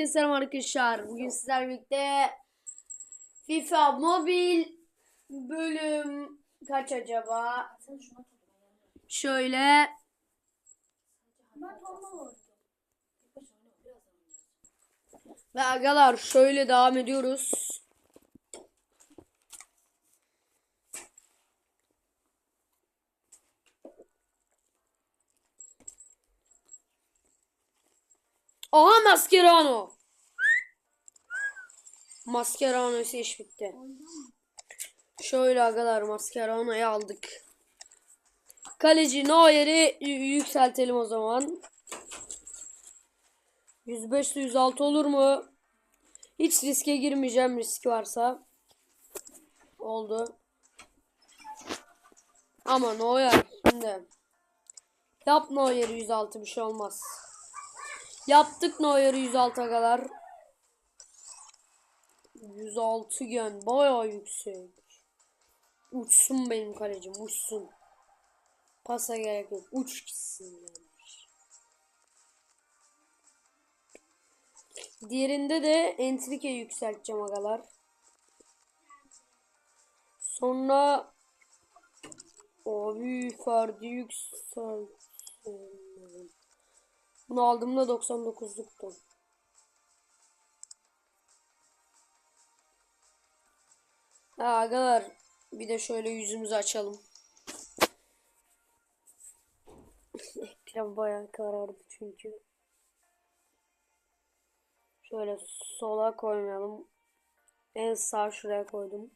Herkese selam arkadaşlar. Bugün sizlerle birlikte FIFA Mobil bölüm kaç acaba? Şöyle ve agalar şöyle devam ediyoruz. Aha Mascherano. Mascherano iş bitti. Şöyle agalar Mascherano'yu aldık. Kaleci Neuer'i yükseltelim o zaman. 105 ile 106 olur mu? Hiç riske girmeyeceğim risk varsa. Oldu. Ama Neuer şimdi. Yap Neuer'i 106 bir şey olmaz. Yaptık Neuer'i 106 kadar. 106 gen bayağı yüksek. Uçsun benim kalecim uçsun. Pasa gerek yok. Uç gitsin. Diğerinde de Entrike yükselteceğim agalar. Sonra Abi Ferdi yükselteceğim. Bunu aldığımda 99'luktu. Ha agalar bir de şöyle yüzümüzü açalım. Ekran bayağı karardı çünkü. Şöyle sola koymayalım. En sağ şuraya koydum.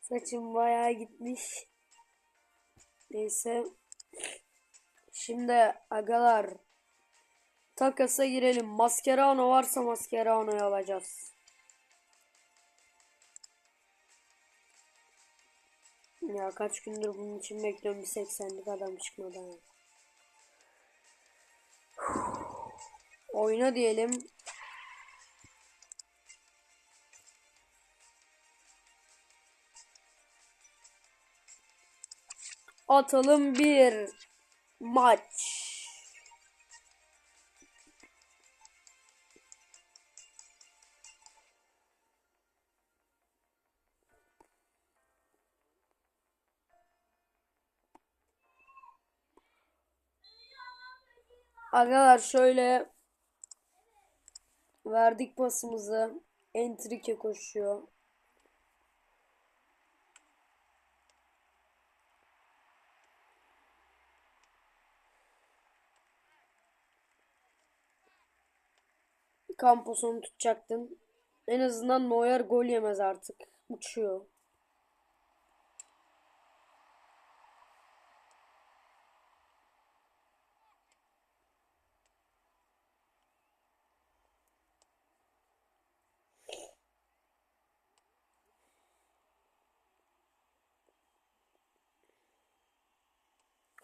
Saçım bayağı gitmiş. Neyse. Şimdi agalar takasa girelim. Mascherano varsa Mascherano'yu alacağız. Ya kaç gündür bunun için bekliyorum bir 80'lik adam çıkmadan. Oyna diyelim. Atalım bir maç. Arkadaşlar şöyle verdik pasımızı. Entrike koşuyor. Kamposunu tutacaktın. En azından Neuer gol yemez artık. Uçuyor.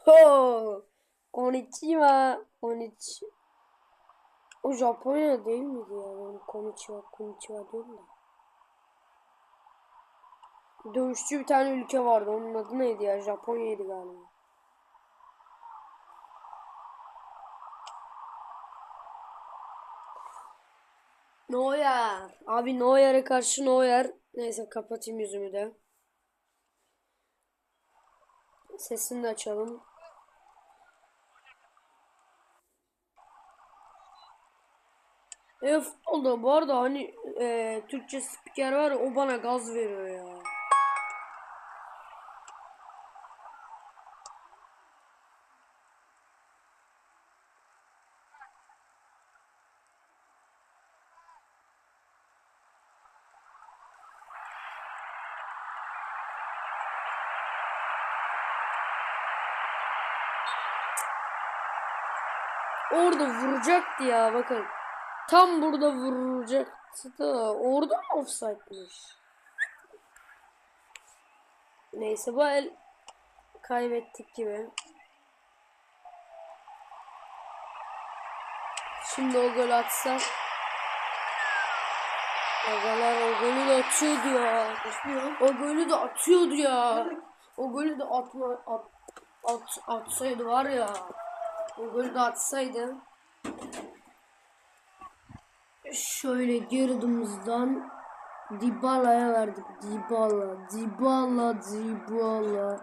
Ho! Konnichiwa. Konnichiwa. O Japonya değil miydi ya? Ben Konnichiwa, Konnichiwa diyorum da. Dövüşçü bir tane ülke vardı. Onun adı neydi ya? Japonya'ydı galiba. Neuer. Abi Neuer'e karşı Neuer. Neyse kapatayım yüzümü de. Sesini de açalım. E futbolda bu arada hani e, Türkçe spiker var o bana gaz veriyor ya. Orada vuracaktı ya bakın. Tam burada vuracaktı da orada mı offside'mış? Neyse bu el kaybettik gibi. Şimdi o gol atsa Agalar o golü de atıyordu ya. O golü de atıyordu ya. O golü de atma at, at, atsaydı var ya. O golü de atsaydı. Şöyle Giroud'umuzdan Dybala'ya verdik. Dybala, Dybala, Dybala.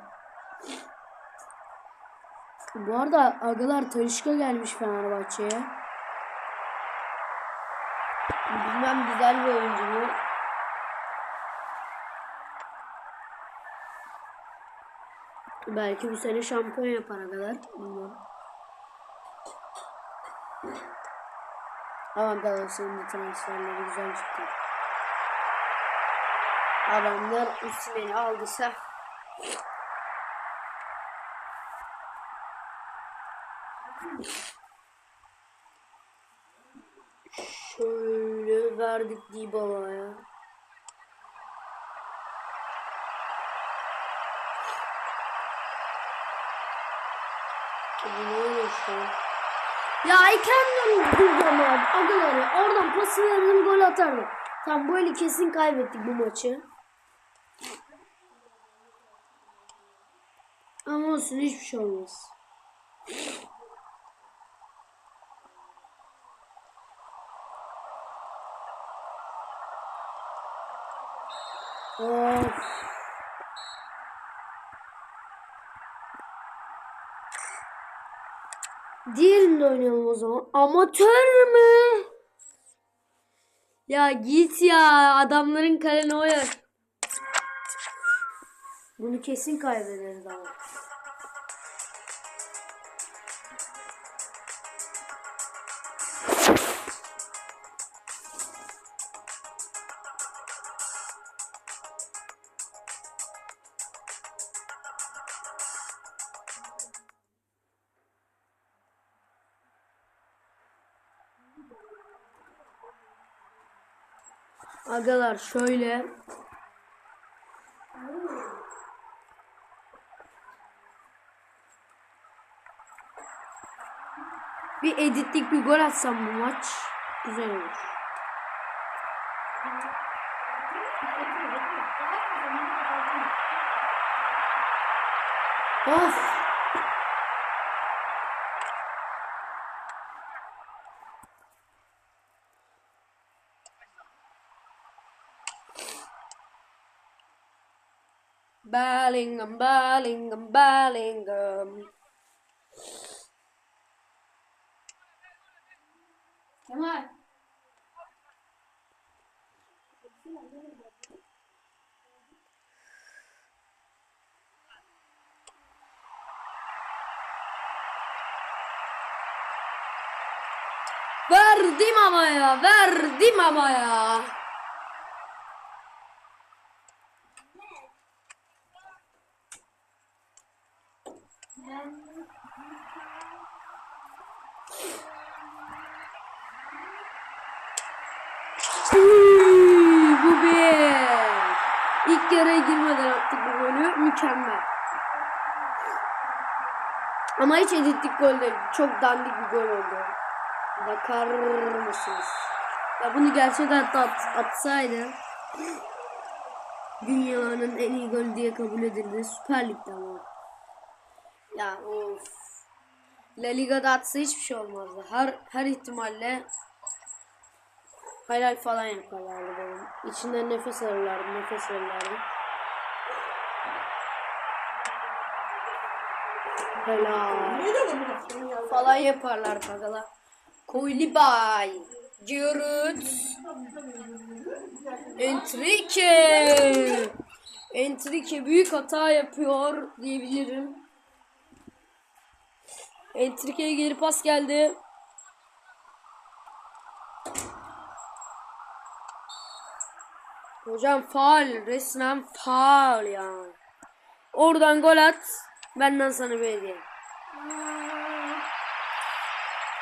Bu arada agalar Talişka gelmiş Fenerbahçe'ye. Bilmem güzel bir oyuncu mu? Belki bu sene şampiyon yapar agalar. Bilmiyorum. Ama Galatasaray'ın transferleri güzel çıktı. Adamlar Osimhen'i aldıysa Şöyle verdik Dybala'ya. Bu ne oluyor şu an? Ya kendim durdum abi. Agaları oradan pası verdim gol atardım. Tam böyle kesin kaybettik bu maçı. Ama olsun hiçbir şey olmaz. Of. Diğerini de oynayalım o zaman. Amatör mü? Ya git ya adamların kalene oyar. Bunu kesin kaybederiz ama. Agalar şöyle. Bir editlik bir gol atsam bu maç güzel olur. Of. Bellingham, Bellingham, Bellingham. Kemal. Verdim ama ya, verdim ama ya. Uy, bu bir. İlk yarıya girmeden attık bu golü. Mükemmel. Ama hiç editlik gol değil. Çok dandik bir gol oldu. Bakar mısınız? Ya bunu gerçek hayatta at, atsaydı dünyanın en iyi golü diye kabul edildi. Süper Lig'de ama. Ya of. La Liga'da atsa hiçbir şey olmazdı. Her her ihtimalle Helal falan yaparlardı benim. İçinden nefes alırlardı, nefes alırlardı. Helal. Falan yaparlardı bagala. Koylibay. Giroud. Enrique. Enrique büyük hata yapıyor diyebilirim. Enrique'ye geri pas geldi. Hocam faal. Resmen faal ya. Oradan gol at. Benden sana bir.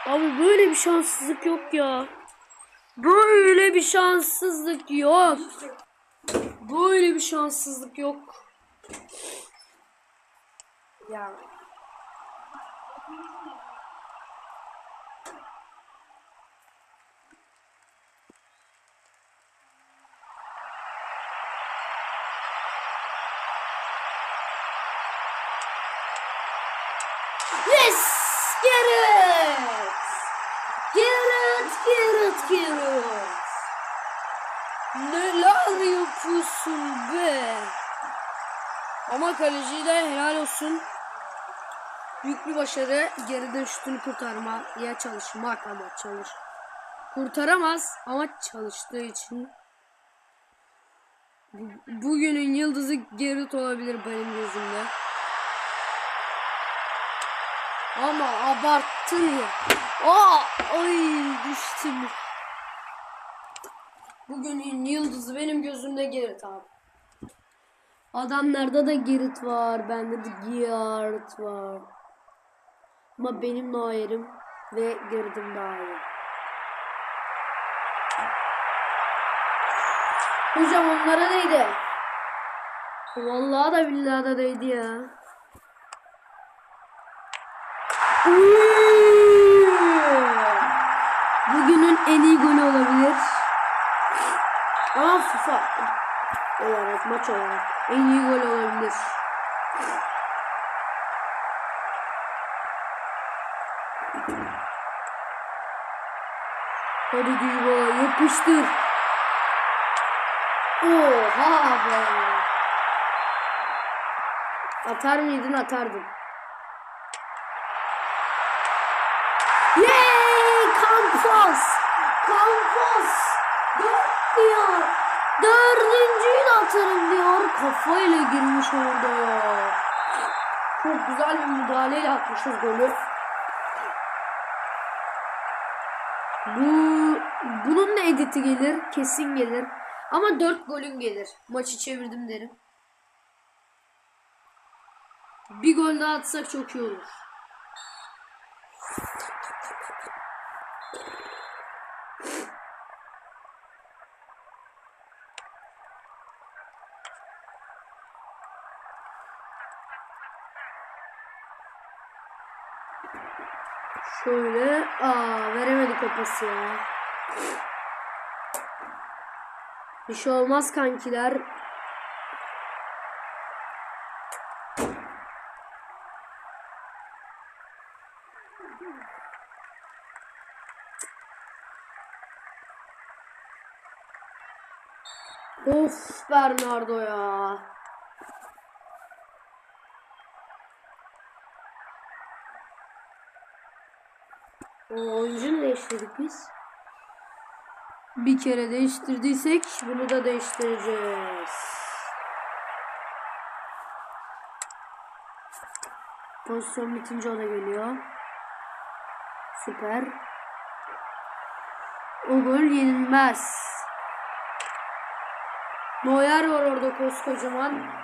Abi böyle bir şanssızlık yok ya. Böyle bir şanssızlık yok. Böyle bir şanssızlık yok. Ya. İt! Get it! yapıyorsun be? Ama kaleci de helal olsun. Büyük bir başarı. Geriden şutunu kurtarmaya çalışmak ama çalış. Kurtaramaz ama çalıştığı için. Bu- Bugünün yıldızı Gerrit olabilir benim gözümde. Ama abarttın ya. Aa, ay düştüm. Bugünün yıldızı benim gözümde Gerrit abi. Adamlarda da Gerrit var. Bende de Gerrit var. Ama benim Neuer'im ve Gerrit'im daha iyi. Hocam onlara neydi? Vallahi da billahi da değdi ya. Bugünün en iyi golü olabilir. Ama FIFA olarak maç olarak en iyi gol olabilir. Hadi Duyba yapıştır. Oha be. Atar mıydın atardın. Yay! Campos! Campos! Dört diyor. Dördüncüyü de atarım diyor. Kafayla girmiş orada ya. Çok güzel bir müdahaleyle atmışız golü. Bu bunun da editi gelir. Kesin gelir. Ama dört golün gelir. Maçı çevirdim derim. Bir gol daha atsak çok iyi olur. Şöyle. Aa veremedik o pası ya. Bir şey olmaz kankiler. Of Bernardo ya. O oyuncu değiştirdik biz? Bir kere değiştirdiysek bunu da değiştireceğiz. Pozisyon bitince o da geliyor. Süper. O gol yenilmez. Neuer var orada koskocaman.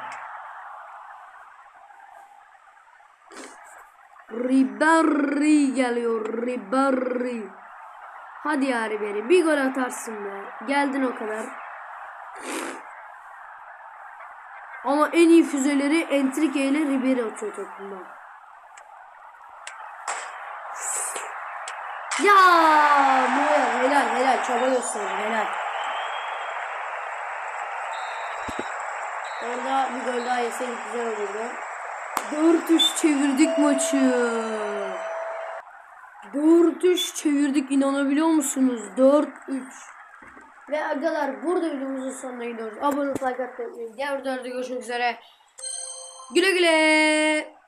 Ribery geliyor. Ribery. Hadi ya Ribery. Bir gol atarsın be. Geldin o kadar. Ama en iyi füzeleri Enrique ile Ribery atıyor topundan. Ya Neuer helal helal çaba gösterdi helal. Orada bir gol daha yeseydik güzel olurdu. 4-3 çevirdik maçı. 4-3 çevirdik inanabiliyor musunuz? 4-3. Ve agalar burada videomuzun sonuna gidiyoruz. Abone olup like atmayı unutmayın. Diğer videolarda görüşmek üzere. Güle güle.